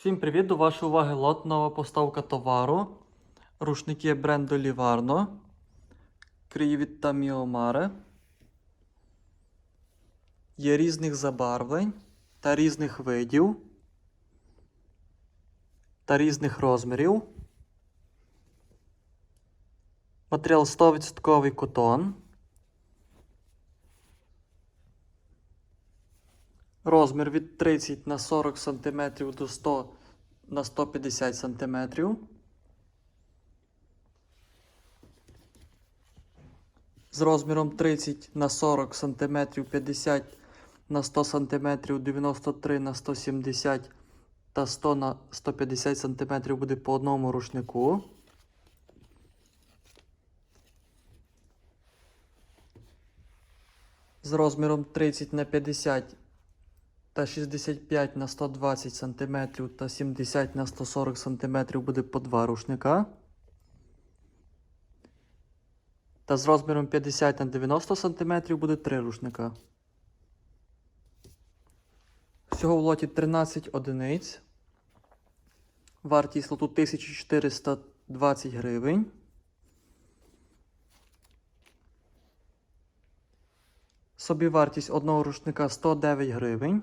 Всім привіт! До вашої уваги лот нова поставка товару. Рушники бренду Ліварно. Криївід та Міомаре. Є різних забарвлень та різних видів та різних розмірів. Матеріал 100% котон. Розмір від 30 на 40 см до 100 на 150 см. З розміром 30 на 40 см, 50 на 100 см, 93 на 170 та 100 на 150 см буде по одному рушнику. З розміром 30 на 50 та 65 на 120 см та 70 на 140 см буде по два рушника. Та з розміром 50 на 90 см буде три рушника. Всього в лоті 13 одиниць. Вартість лоту 1420 гривень. Собівартість одного рушника 109 гривень.